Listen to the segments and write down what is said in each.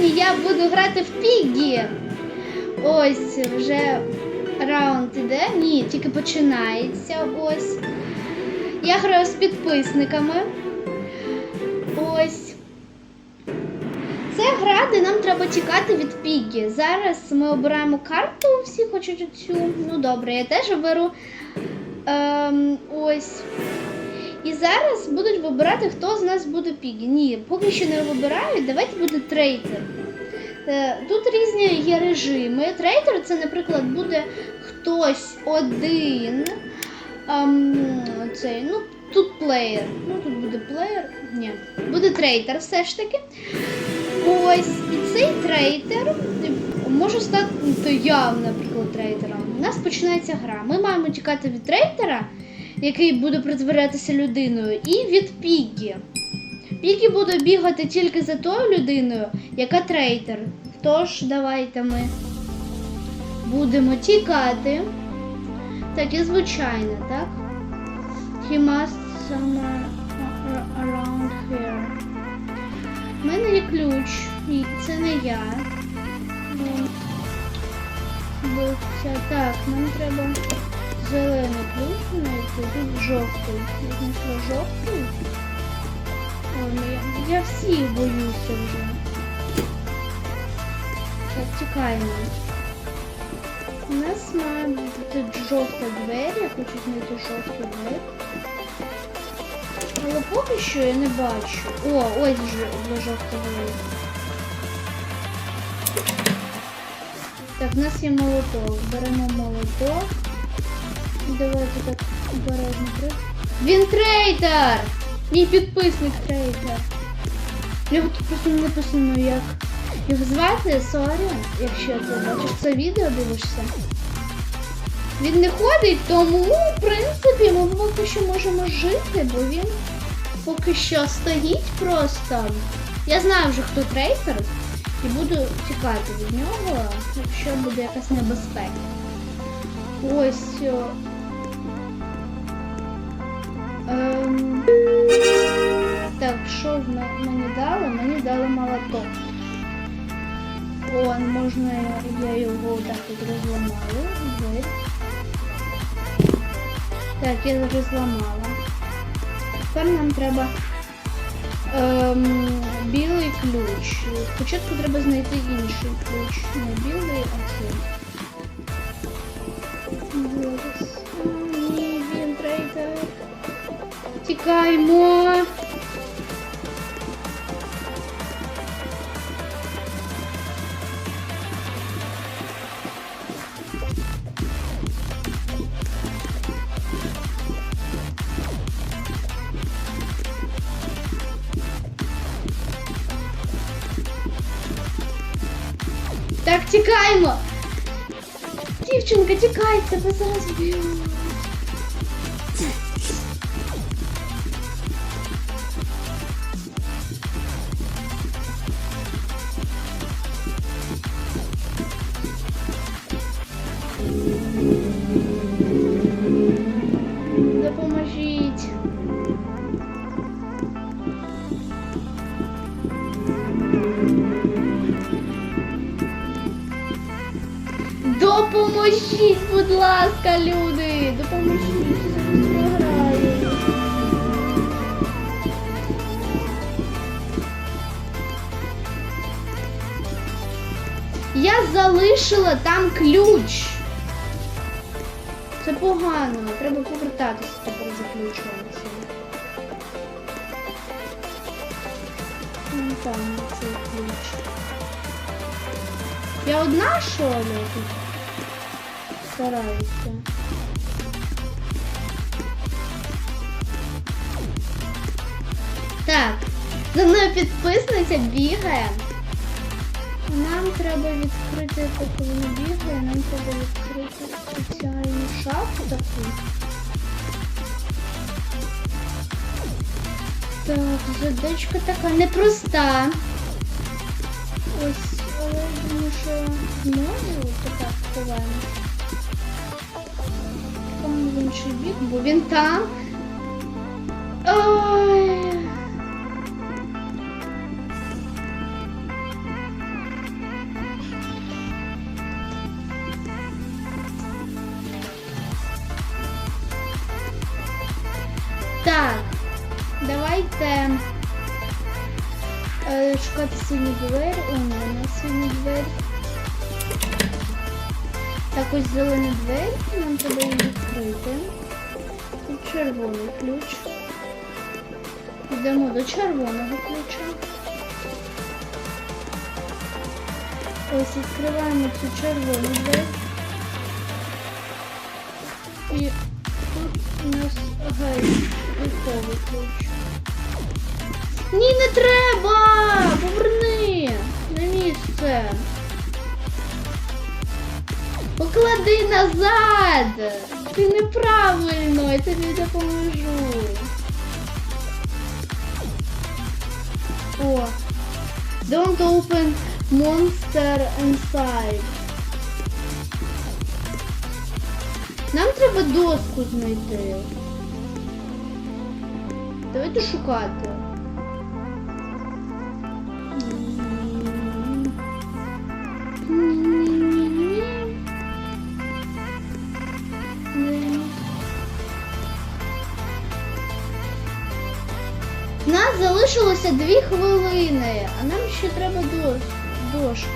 сьогодні я буду грати в Піггі. Ось вже раунд іде. Ні, тільки починається. Ось. Я граю з підписниками. Ось. Це гра, де нам треба тікати від Піггі. Зараз ми обираємо карту, всі хочуть цю. Ну добре, я теж оберу. Ем, ось. І зараз будуть вибирати, хто з нас буде Пігі. Ні, поки що не вибирають, давайте буде трейтер. Е, Тут різні є режими. Трейтер це, наприклад, буде хтось один. ем, цей, ну, тут плеєр. Ну, тут буде плеєр. Ні, буде трейтер все ж таки. Ось, і цей трейтер може стати я, наприклад, трейтером. У нас починається гра. Ми маємо тікати від трейтера, який буде притворятися людиною, і від Пігі. Пігі буде бігати тільки за тою людиною, яка трейтер. Тож, давайте ми будемо тікати. Так, і звичайно, так? He must somewhere around here. У мене є ключ, і це не я. Бо це так, нам треба зелений знайти, тут жовтий. Я знайшла жовтий. Ну я, я боюся вже. Так, тікаємо. У нас має бути жовта двері, я хочу знайти жовту двері. Але поки що я не бачу. О, ось вже для жовтого. Так, у нас є молоток. Беремо молоток. Давайте так обережно при. Він трейтер! Мій підписник трейтер. Його тут просто не написано як. Його звати Сорі, якщо ти бачиш це відео, дивишся. Він не ходить, тому, в принципі, ми поки що можемо жити, бо він поки що стоїть просто. Я знаю вже, хто трейтер, і буду тікати від нього, якщо буде якась небезпека. Ось. Ем... Так, що мені дали? Мені дали молоток. О, можна я, його так от розламаю. Так, я вже зламала. Тепер нам треба ем, білий ключ. Спочатку треба знайти інший ключ. Не білий, а цей. Зараз. Тікаймо. Так, тікаймо. Дівчинка, тікай, тебе зараз вб'ють. Допоможіть, будь ласка, люди! Допоможіть, програю. Я залишила там ключ. Це погано. Треба повертатися тепер за ключом. Ну, там цей ключ. Я одна що ли тут? Стараюся. Так, за мною підписниця бігає. Нам треба відкрити, поки вона бігає, нам треба відкрити спеціальну шафу таку. Так, задачка така непроста. Ось, але думаю, що зможу так ховаємо в інший бік, бо він там. Ой. Так, давайте е, шукати сині двері. У мене сині двері. Так, ось зелені двері, нам треба її відкрити. Тут червоний ключ. Йдемо до червоного ключа. Ось відкриваємо цю червону двері. І тут у нас гайковий ключ. Ні, не треба! Поверни на місце. Поклади назад! Ти неправильно, я тобі допоможу. О, don't open monster inside. Нам треба доску знайти. Давайте шукати. Нас залишилося дві хвилини, а нам ще треба дошка.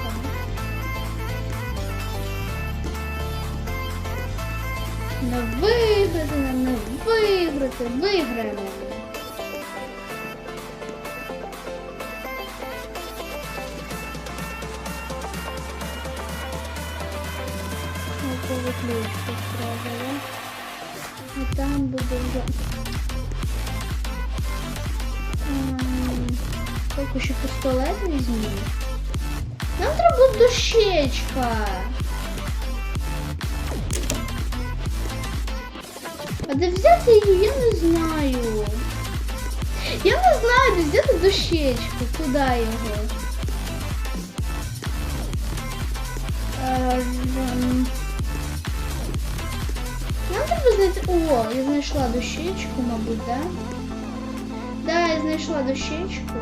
Не виграти, нам не виграти, виграємо. Готовий ключ поставили. І там буде вже. Поки що пістолет візьму. Нам треба дощечка. А де взяти її, я не знаю. Я не знаю, де взяти дощечку. Куди його? Ем, Нам треба знайти. О, я знайшла дощечку, мабуть, да? Да, я знайшла дощечку.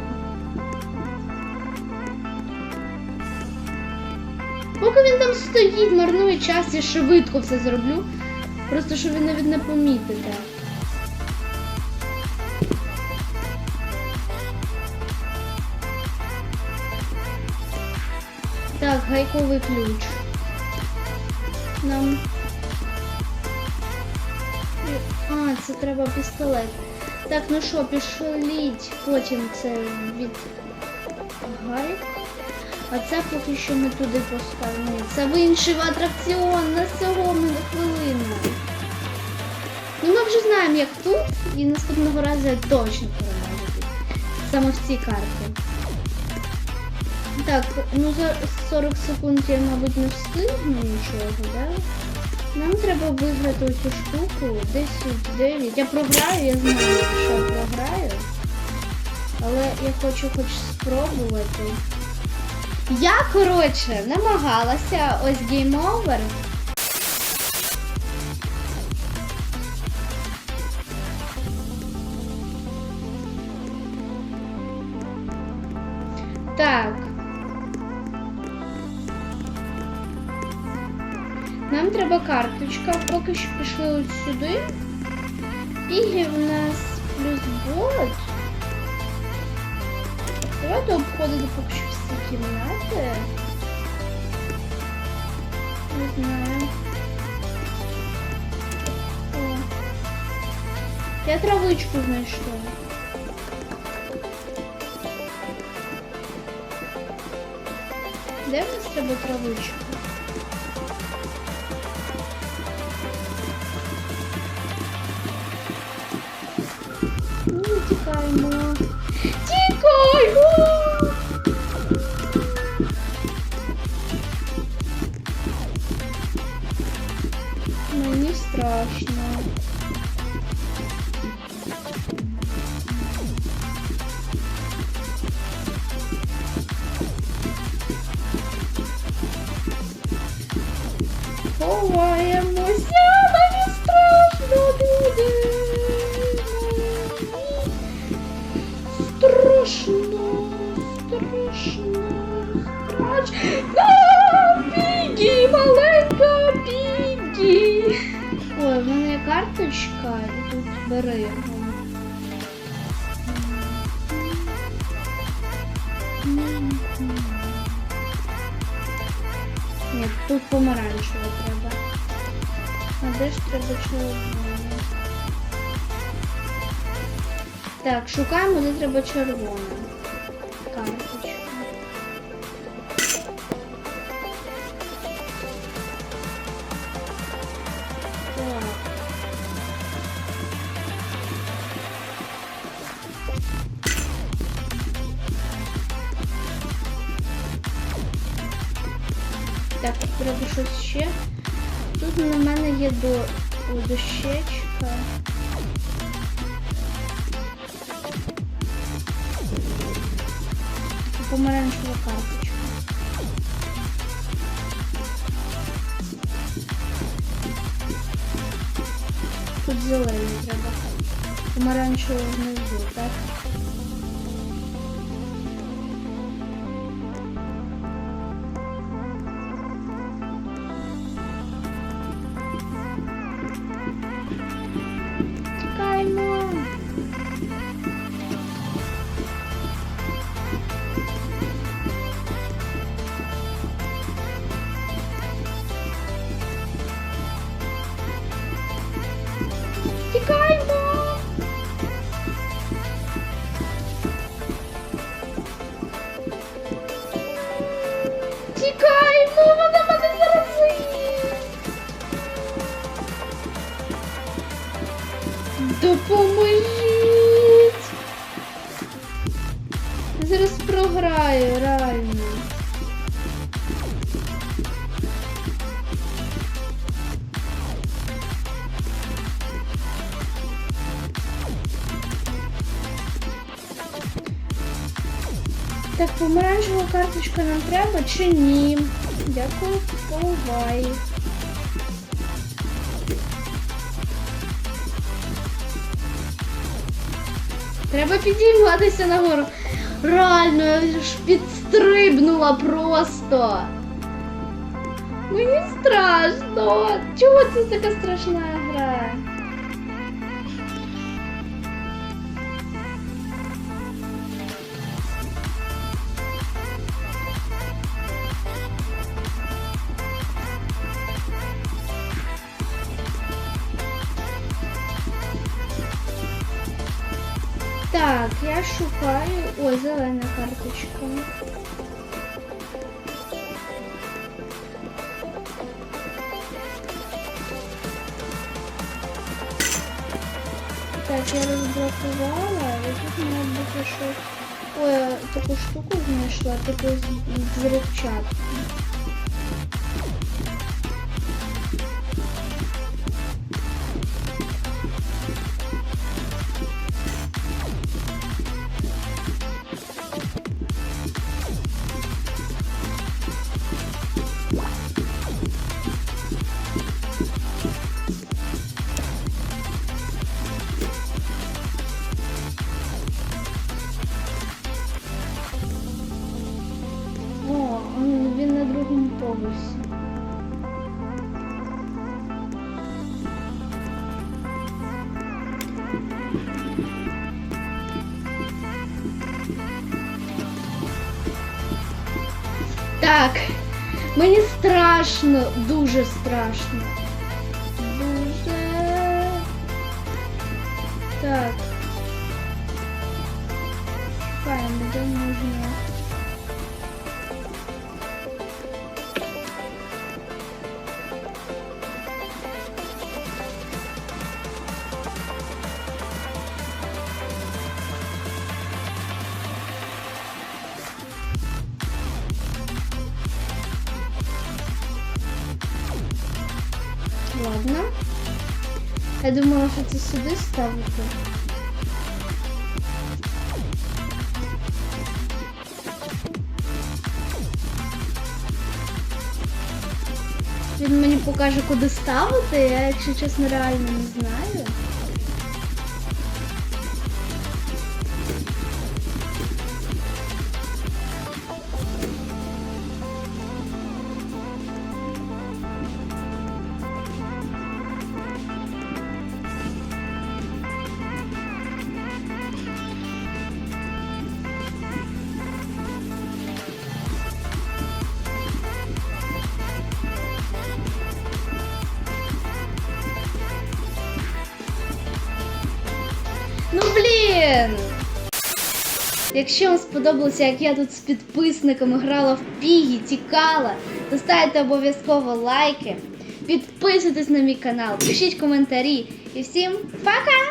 Поки він там стоїть, марнує час, я швидко все зроблю. Просто щоб він навіть не помітите. Так, гайковий ключ. Нам. А, це треба пістолет. Так, ну що, пішліть. Потім це від гайк. А це поки що ми туди поставимо. Це в інший атракціон на всього ми хвилину. Ну ми вже знаємо, як тут, і наступного разу я точно переможу. Саме в цій карті. Так, ну за 40 секунд я, мабуть, не встигну нічого, да? Нам треба виграти оцю штуку. 10, 9. Я програю, я знаю, що програю. Але я хочу хоч спробувати. Я, коротше, намагалася ось Game Over. Нам треба карточка, поки що пішли от сюди. Піги в нас плюс бот. Давайте обходити поки що всі кімнати. Не знаю. О. Я травичку знайшла. Де в нас треба травичку? Тікай! О! Мені страшно. Ховаємося, мені страшно буде. Страшно, бери. Ні, тут помаранчево треба. А де ж треба червоне? Так, шукаємо, де треба червоне. Так. Так, тут треба щось ще. Тут на мене є до дощечка. Помаранчева карточка. Тут зелений треба. Помаранчево внизу, так? Помаранчева карточка нам треба чи ні? Дякую, бувай. Треба підійматися нагору. Реально, я ж підстрибнула просто. Мені страшно. Чого це така страшна Так, я шукаю. Ой, зелена карточка. Так, я розблокувала, і тут має бути щось. Ой, я таку штуку знайшла, таку з-. О, на другому поверсі. Так, мені страшно, дуже страшно. Дуже. Так. Шукаємо, де можна. Я думала, що це сюди ставити. Він мені покаже, куди ставити, я, якщо чесно, реально не знаю. Якщо вам сподобалося, як я тут з підписниками грала в пігі, тікала, то ставте обов'язково лайки, підписуйтесь на мій канал, пишіть коментарі і всім пока!